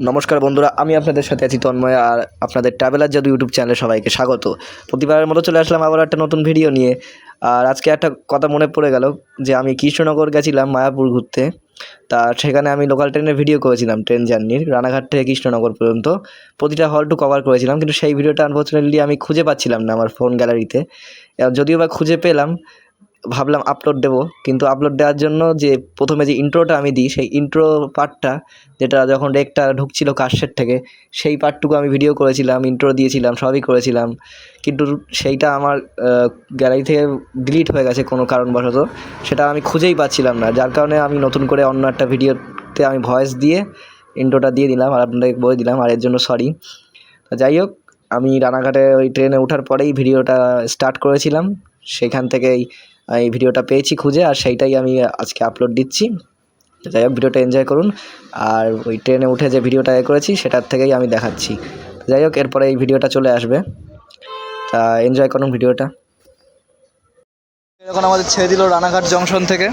নমস্কার বন্ধুরা, আমি আপনাদের সাথে আছি তন্ময় আর আপনাদের ট্রাভেলার জাদু ইউটিউব চ্যানেলে সবাইকে স্বাগত। প্রতিবারের মতো চলে আসলাম আবার একটা নতুন ভিডিও নিয়ে। আর আজকে একটা কথা মনে পড়ে গেল যে আমি কৃষ্ণনগর গেছিলাম মায়াপুর ঘুরতে। তা সেখানে আমি লোকাল ট্রেনের ভিডিও করেছিলাম ট্রেন জার্নির রানাঘাট থেকে কৃষ্ণনগর পর্যন্ত। প্রতিটা হলটু কভার করেছিলাম, কিন্তু সেই ভিডিওটা আনফর্চুনেটলি আমি খুঁজে পাচ্ছিলাম না আমার ফোন গ্যালারিতে যদিও বা খুঁজে পেলাম ভাবলাম আপলোড দেবো। কিন্তু আপলোড দেওয়ার জন্য যে প্রথমে যে ইন্ট্রোটা আমি দিই, সেই ইন্ট্রো পার্টটা যেটা যখন রেকটা ঢুকছিল কাশের থেকে, সেই পার্টটুকু আমি ভিডিও করেছিলাম ইন্ট্রো দিয়েছিলাম, সবই করেছিলাম। কিন্তু সেইটা আমার গ্যালারি থেকে ডিলিট হয়ে গেছে কোনো কারণবশত। সেটা আমি খুঁজেই পাচ্ছিলাম না। যার কারণে আমি নতুন করে অন্য একটা ভিডিওতে আমি ভয়েস দিয়ে ইন্ট্রোটা দিয়ে দিলাম, আর আপনাদেরকে বলে দিলাম, আর এর জন্য সরি যাই হোক, আমি রানাঘাটে ওই ট্রেনে ওঠার পরেই ভিডিওটা স্টার্ট করেছিলাম। সেখান থেকেই এই ভিডিওটা পেয়েছি খুঁজে, আর সেইটাই আমি আজকে আপলোড দিচ্ছি। যাই হোক, ভিডিওটা এনজয় করুন। আর ওই ট্রেনে উঠে যে ভিডিওটা এ করেছি, সেটার থেকেই আমি দেখাচ্ছি। যাই হোক, এরপরে এই ভিডিওটা চলে আসবে। তা এনজয় করুন ভিডিওটা। এখন আমাদের ছেড়ে দিল রানাঘাট জংশন থেকে।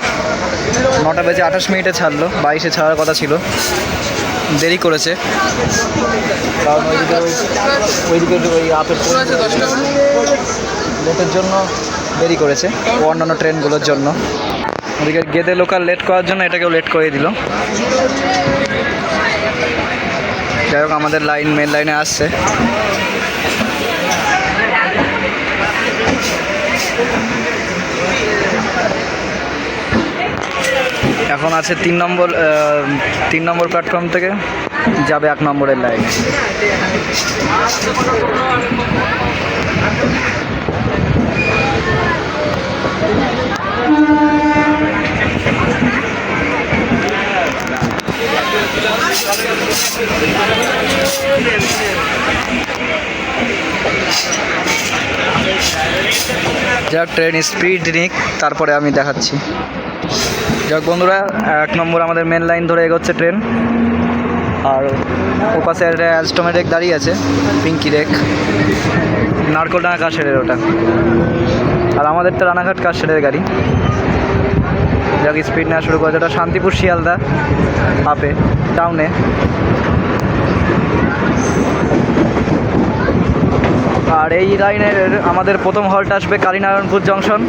নটা বেজে আঠাশ মিনিটে ছাড়লো, বাইশে ছাড়ার কথা ছিল। দেরি করেছে। কারণ ওইদিকে ওই ওইদিকে ওই লেটের জন্য দেরি করেছে অন্যান্য ট্রেনগুলোর জন্য। ওদিকে গেদে লোকাল লেট করার জন্য এটাকেও লেট করে দিল। যাই হোক, আমাদের লাইন মেন লাইনে আসছে। এখন আছে তিন নম্বর তিন নম্বর প্ল্যাটফর্ম থেকে যাবে এক নম্বরের লাইনে। যাক ট্রেন স্পিড নিক, তারপরে আমি দেখাচ্ছি। যাক বন্ধুরা, এক নম্বর আমাদের মেন লাইন ধরে এগোচ্ছে ট্রেন আর ওপাশে একটা অ্যালস্টমের রেক দাঁড়িয়ে আছে পিঙ্কি রেক নারকোলডাঙ্গা কাশেরের ওটা। আর আমাদের তো রানাঘাট কাশেরের গাড়ি। যাক স্পিড নেওয়া শুরু করেছে। ওটা শান্তিপুর শিয়ালদা আপে টাউনে আর এই লাইনের আমাদের প্রথম হল্ট আসবে কালীনারায়ণপুর জংশন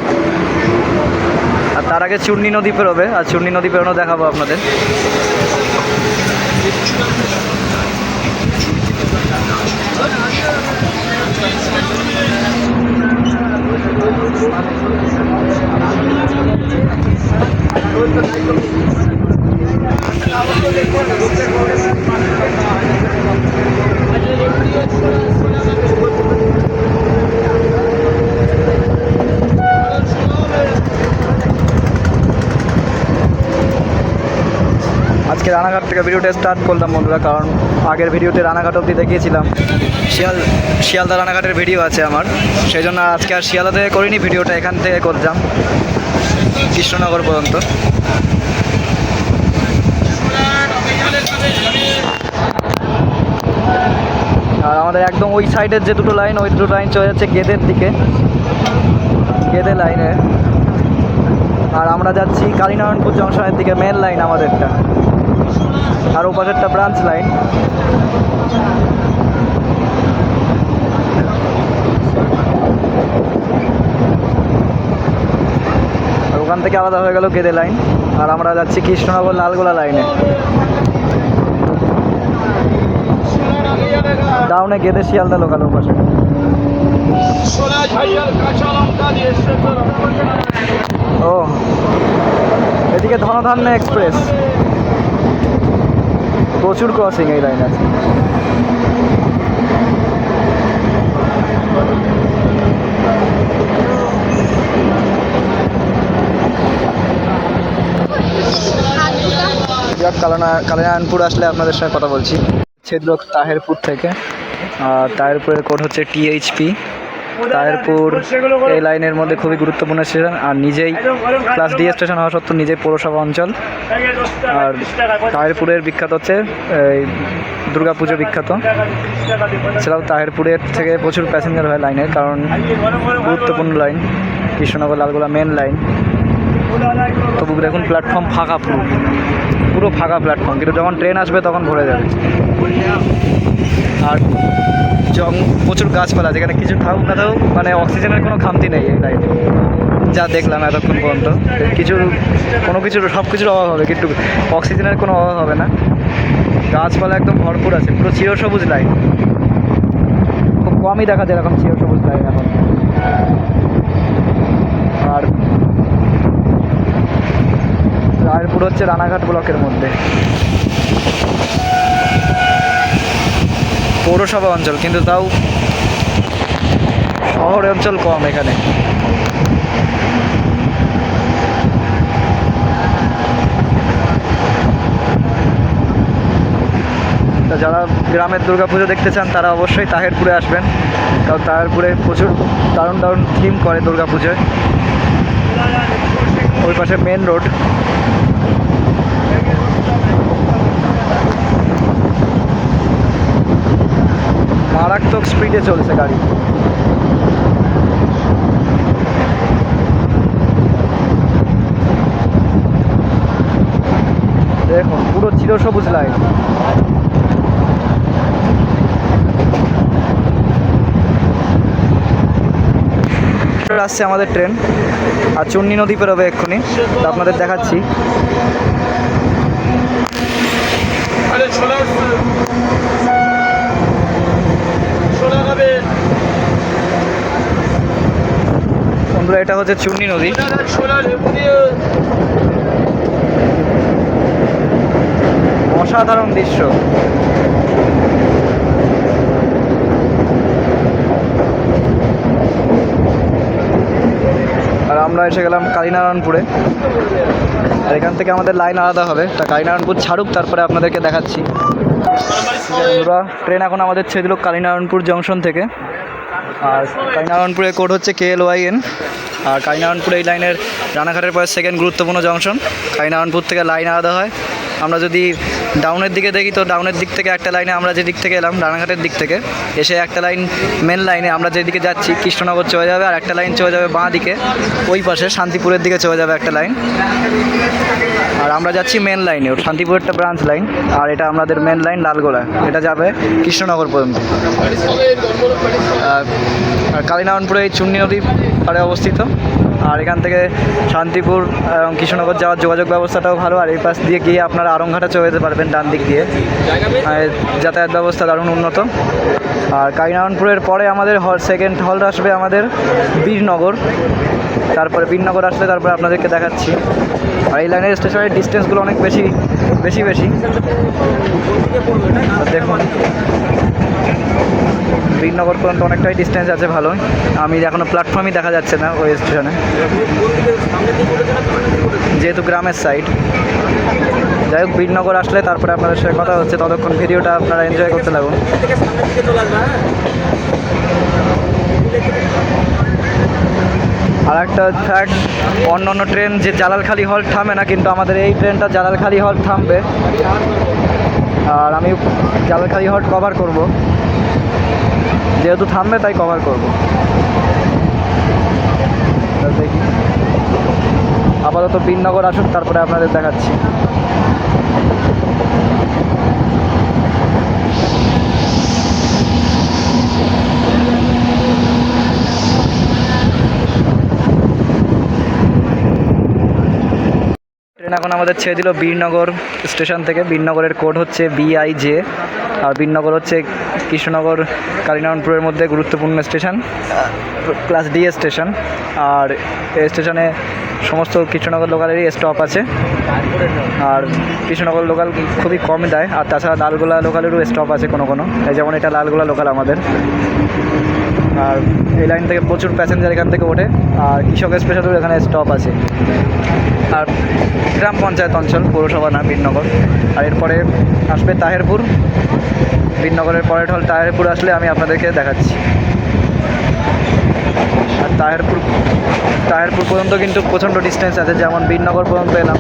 আর তার আগে চূর্ণী নদী পেরোবে। আর চূর্ণী নদী পেরোনো দেখাবো আপনাদের। আজকে রানাঘাট থেকে ভিডিওটা স্টার্ট করলাম বন্ধুরা, কারণ আগের ভিডিওতে রানাঘাট অবধি দেখিয়েছিলাম। শিয়াল শিয়ালদা রানাঘাটের ভিডিও আছে আমার। সেই জন্য আজকে আর শিয়ালদা থেকে করিনি ভিডিওটা এখান থেকে করলাম কৃষ্ণনগর পর্যন্ত। আর আমাদের একদম ওই সাইডের যে দুটো লাইন, ওই দুটো লাইন চলে যাচ্ছে গেদের দিকে। গেদে লাইনে। আর আমরা যাচ্ছি কালীনারায়ণপুর জংশনের দিকে মেন লাইন আমাদেরটা। আর ওপাশেরটা ব্রাঞ্চ লাইন থেকে আলাদা হয়ে গেল গেদে লাইন। আর আমরা যাচ্ছি কৃষ্ণনগর লালগোলা লাইনে। ডাউনে গেদে শিয়ালদা লোকাল ওপাশে ও, এদিকে ধনধান্য এক্সপ্রেস। প্রচুর ক্রসিং এই লাইন আছে। কালানা কালিনারায়ণপুর আসলে আপনাদের সঙ্গে কথা বলছি। ছেদলোক তাহেরপুর থেকে। আর তাহেরপুরের কোড হচ্ছে টিএইচপি তাহেরপুর এই লাইনের মধ্যে খুবই গুরুত্বপূর্ণ স্টেশন। আর নিজেই ক্লাস ডি স্টেশন হওয়া সত্ত্বেও নিজেই পৌরসভা অঞ্চল। আর তাহেরপুরের বিখ্যাত হচ্ছে, এই দুর্গাপুজো বিখ্যাত। এছাড়াও তাহেরপুরের থেকে প্রচুর প্যাসেঞ্জার হয় লাইনের কারণ গুরুত্বপূর্ণ line, Krishnanagar, Lalgola main line তবু দেখুন প্ল্যাটফর্ম ফাঁকা পুরো। পুরো ফাঁকা প্ল্যাটফর্ম কিন্তু যখন ট্রেন আসবে, তখন ভরে যাবে। আর জং প্রচুর গাছপালা, যেখানে কিছু থাকুক না থাকুক মানে অক্সিজেনের কোনো খামতি নেই এই লাইনে যা দেখলাম এতক্ষণ পর্যন্ত কিছু কোনো কিছুর, সব কিছুর অভাব হবে, কিন্তু অক্সিজেনের কোনো অভাব হবে না। গাছপালা একদম ভরপুর আছে, পুরো চিরসবুজ লাইন খুব কমই দেখা যায় এরকম চিরসবুজ লাইন এখন আর রায়পুর হচ্ছে রানাঘাট ব্লকের মধ্যে। পৌরসভা অঞ্চল, কিন্তু তাও শহর অঞ্চল কম এখানে। যারা গ্রামের দুর্গাপুজো দেখতে চান, তারা অবশ্যই তাহেরপুরে আসবেন। কারণ তাহেরপুরে প্রচুর দারুণ দারুণ থিম করে দুর্গাপুজোয়। ওই পাশে মেন রোড মারাত্মক স্পিডে চলছে গাড়ি। দেখুন, পুরো চিরসবুজ লাইন আসছে আমাদের ট্রেন আর চুন্নি নদী পেরোবে এক্ষুনি। আপনাদের দেখাচ্ছি আরে ছোলা উঠছে ছোলা খাবে বন্ধুরা এটা হচ্ছে চুন্নি নদী। অসাধারণ দৃশ্য। আর আমরা এসে গেলাম কালীনারায়ণপুরে। আর এখান থেকে আমাদের লাইন আলাদা হবে। তা কালীনারায়ণপুর ছাড়ুক, তারপরে আপনাদেরকে দেখাচ্ছি। ট্রেন এখন আমাদের ছেড়ে দিল কালীনারায়ণপুর জংশন থেকে। আর কালীনারায়ণপুরের কোড হচ্ছে কে এল ওয়াই এন আর কালীনারায়ণপুর এই লাইনের রানাঘাটের পরে সেকেন্ড গুরুত্বপূর্ণ জংশন কালিনারায়ণপুর থেকে লাইন আলাদা হয়। আমরা যদি ডাউনের দিকে দেখি, তো ডাউনের দিক থেকে একটা লাইনে আমরা যে দিক থেকে এলাম, রানাঘাটের দিক থেকে, এসে একটা লাইন মেন লাইনে আমরা যেদিকে যাচ্ছি, কৃষ্ণনগর চলে যাবে আর একটা লাইন চলে যাবে বাঁ দিকে। ওই পাশে শান্তিপুরের দিকে চলে যাবে একটা লাইন। আর আমরা যাচ্ছি মেন লাইনে শান্তিপুর একটা ব্রাঞ্চ লাইন আর এটা আমাদের মেন লাইন লালগোলা। এটা যাবে কৃষ্ণনগর পর্যন্ত। আর কালীনারায়ণপুরে এই চুন্নি নদী পাড়ে অবস্থিত। আর এখান থেকে শান্তিপুর এবং কৃষ্ণনগর যাওয়ার যোগাযোগ ব্যবস্থাটাও ভালো, আর এই পাশ দিয়ে গিয়ে আপনারা আরংঘাটা চলে যেতে পারবেন ডান দিক দিয়ে। যাতায়াত ব্যবস্থা দারুণ উন্নত। আর কালীনারায়ণপুরের পরে আমাদের হল সেকেন্ড হল আসবে আমাদের বীরনগর। তারপরে বীরনগর আসলে তারপরে আপনাদেরকে দেখাচ্ছি। আর এই লাইনের স্টেশনের ডিস্টেন্সগুলো অনেক বেশি বেশি বেশি। দেখুন বীরনগর পর্যন্ত অনেকটাই ডিস্টেন্স আছে ভালো। আমি এখনও প্ল্যাটফর্মই দেখা যাচ্ছে না ওই স্টেশনে। যেহেতু গ্রামের সাইড যাই হোক বীরনগর আসলে তারপরে আপনাদের সাথে কথা হচ্ছে। ততক্ষণ ভিডিওটা আপনারা এনজয় করতে লাগুন আর একটা ফ্যাক্ট অন্য অন্য ট্রেন যে জালালখালি হল থামে না, কিন্তু আমাদের এই ট্রেনটা জালালখালি হল থামবে। আর আমি জালালখালি হল কভার করব। যেহেতু থামবে, তাই কভার করব। দেখি। আপাতত বিননগর আসুন তারপরে আপনাদের দেখাচ্ছি। ট্রেন এখন আমাদের ছেড়ে দিল বীরনগর স্টেশন থেকে। বীরনগরের কোড হচ্ছে বিআইজে আর বীরনগর হচ্ছে কৃষ্ণনগর কালীনারায়ণপুরের মধ্যে গুরুত্বপূর্ণ স্টেশন ক্লাস ডি স্টেশন। আর এই স্টেশনে সমস্ত কৃষ্ণনগর লোকালেরই স্টপ আছে। আর কৃষ্ণনগর লোকাল খুবই কম দেয়, আর তাছাড়া লালগোলা লোকালেরও স্টপ আছে কোনো কোনো। যেমন এটা লালগোলা লোকাল আমাদের। আর এই লাইন থেকে প্রচুর প্যাসেঞ্জার এখান থেকে ওঠে, আর কৃষক স্পেশালের এখানে স্টপ আছে। আর গ্রাম পঞ্চায়েত অঞ্চল, পৌরসভা না বীরনগর আর এরপরে আসবে তাহেরপুর। বীরনগরের পরের হল তাহেরপুর আসলে আমি আপনাদেরকে দেখাচ্ছি। আর তাহেরপুর তাহেরপুর পর্যন্ত কিন্তু প্রচণ্ড ডিস্টেন্স আছে, যেমন বীরনগর পর্যন্ত এলাম।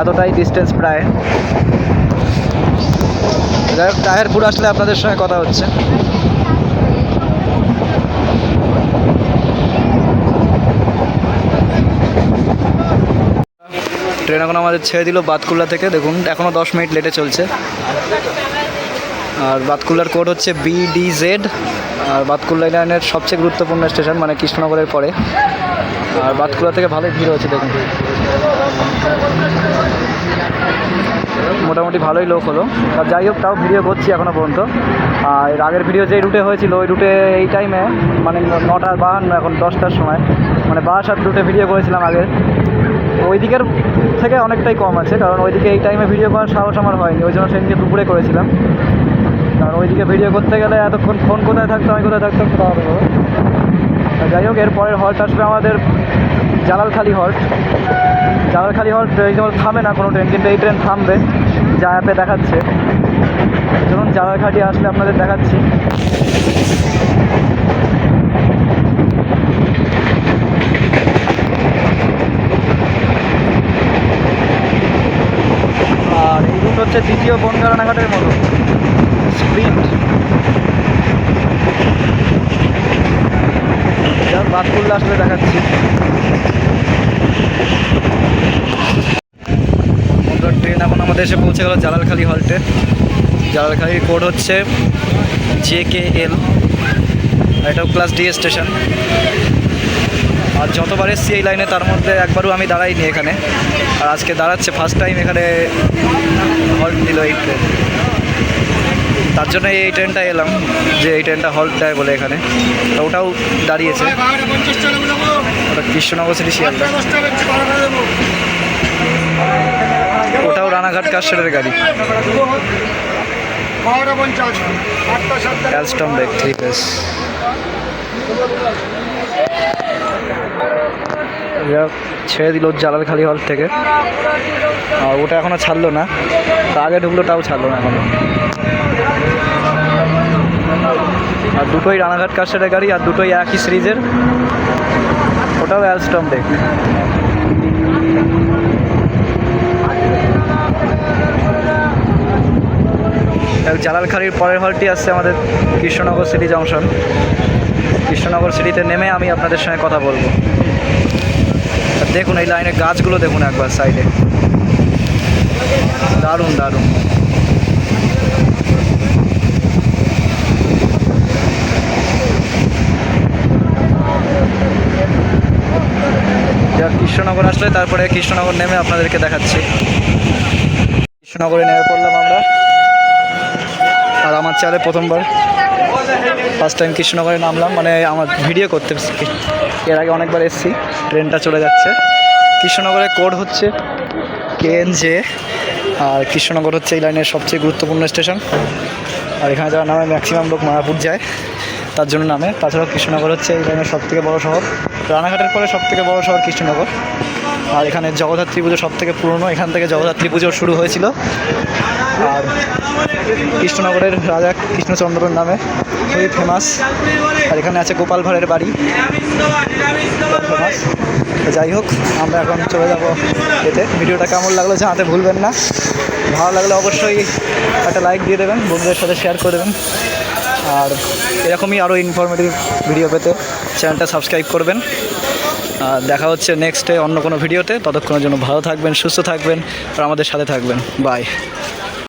এতটাই ডিস্টেন্স প্রায়। যাই হোক, তাহেরপুর আসলে আপনাদের সঙ্গে কথা হচ্ছে। ট্রেন এখন আমাদের ছেড়ে দিল বাতকুল্লা থেকে, দেখুন এখনও দশ মিনিট লেটে চলছে। আর বাতকুল্লার কোড হচ্ছে বিডিজেড আর বাতকুল্লা লাইনের সবচেয়ে গুরুত্বপূর্ণ স্টেশন মানে কৃষ্ণনগরের পরে। আর বাতকুল্লা থেকে ভালোই ভিড় হচ্ছে দেখুন। মোটামুটি ভালোই লোক হলো। আর যাই হোক, তাও ভিডিও করছি এখনও পর্যন্ত। আর এর আগের ভিডিও যে রুটে হয়েছিল, ওই রুটে এই টাইমে মানে নটার বাহান্ন, এখন দশটার সময় মানে বারাসাত রুটে ভিডিও করেছিলাম আগে। ওই দিকের থেকে অনেকটাই কম আছে, কারণ ওইদিকে এই টাইমে ভিডিও করার সাহস আমার হয়নি, ওই জন্য সেদিনকে দুপুরে করেছিলাম। কারণ ওইদিকে ভিডিও করতে গেলে এতক্ষণ ফোন কোথায় থাকতো, আমি কোথায় থাকতাম সেটা হবে যাই হোক, এর পরের হল্ট আসবে আমাদের জালালখালি হল্ট জালালখালি হল্ট এই যেমন থামে না কোনো ট্রেন কিন্তু এই ট্রেন থামবে, যা অ্যাপে দেখাচ্ছে। যখন জালালখালি আসলে আপনাদের দেখাচ্ছি আর এই রুট হচ্ছে দ্বিতীয় বনগা রানাঘাটের মতো। স্প্রিন্ট বাদ করলে আসলে দেখাচ্ছি। ট্রেন এখন আমাদের এসে পৌঁছে গেল জালালখালি হল্টে। জালালখালির কোড হচ্ছে জে কে এল। এটাও ক্লাস ডি স্টেশন আর যতবার এসছি এই লাইনে তার মধ্যে একবারও আমি দাঁড়াইনি এখানে। আর আজকে দাঁড়াচ্ছে ফার্স্ট টাইম এখানে হল্ট দিল এই ট্রেন তার জন্য এই ট্রেনটা এলাম, যে এই ট্রেনটা হল্ট দেয় বলে এখানে। ওটাও দাঁড়িয়েছে। ওটা কৃষ্ণনগর সিটি শিয়ালদা। ওটাও রানাঘাট কাশারের গাড়ি। আটটা সাতটা পেস ছেড়ে দিল জালালখালি হল থেকে। আর ওটা এখনও ছাড়লো না। তা আগে ঢুকলো, তাও ছাড়লো না এখনও। আর দুটোই রানাঘাট কাশারের গাড়ি, আর দুটোই একই সিরিজের। ওটাও অ্যালস্টম ব্রেক জালালখালির পরের হলটি আসছে আমাদের কৃষ্ণনগর সিটি জংশন। কৃষ্ণনগর সিটিতে নেমে আমি আপনাদের সঙ্গে কথা বলব। আর দেখুন, এই লাইনের গাছগুলো দেখুন একবার সাইডে দারুণ দারুণ। যা কৃষ্ণনগর আসলে তারপরে কৃষ্ণনগর নেমে আপনাদেরকে দেখাচ্ছি। কৃষ্ণনগরে নেমে পড়লাম আমরা। আর আমার চ্যানেলে প্রথমবার। ফার্স্ট টাইম কৃষ্ণনগরে নামলাম মানে আমার ভিডিও করতে এর আগে অনেকবার এসেছি, ট্রেনটা চলে যাচ্ছে। কৃষ্ণনগরের কোড হচ্ছে কেএনজে আর কৃষ্ণনগর হচ্ছে এই লাইনের সবচেয়ে গুরুত্বপূর্ণ স্টেশন আর এখানে যারা নামে ম্যাক্সিমাম লোক মায়াপুর যায়, তার জন্য নামে। তাছাড়াও কৃষ্ণনগর হচ্ছে এই লাইনের সবথেকে বড় শহর। রানাঘাটের পরে সবথেকে বড় শহর কৃষ্ণনগর আর এখানে জগদ্ধাত্রী পুজো সব থেকে পুরনো। এখান থেকে জগদ্ধাত্রী পুজো শুরু হয়েছিল। আর কৃষ্ণনগরের রাজা কৃষ্ণচন্দ্রর নামে খুবই ফেমাস আর এখানে আছে গোপাল ভাঁড়ের বাড়ি। ফেমাস যাই হোক, আমরা এখন চলে যাব এতে ভিডিওটা কেমন লাগল জানাতে ভুলবেন না। ভালো লাগলে অবশ্যই একটা লাইক দিয়ে দেবেন, বন্ধুদের সাথে শেয়ার করে দেবেন। আর এরকমই আরও ইনফরমেটিভ ভিডিও পেতে চ্যানেলটা সাবস্ক্রাইব করবেন। দেখা হচ্ছে নেক্সটে অন্য কোনো ভিডিওতে ততক্ষণের জন্য ভালো থাকবেন, সুস্থ থাকবেন, আর আমাদের সাথে থাকবেন। বাই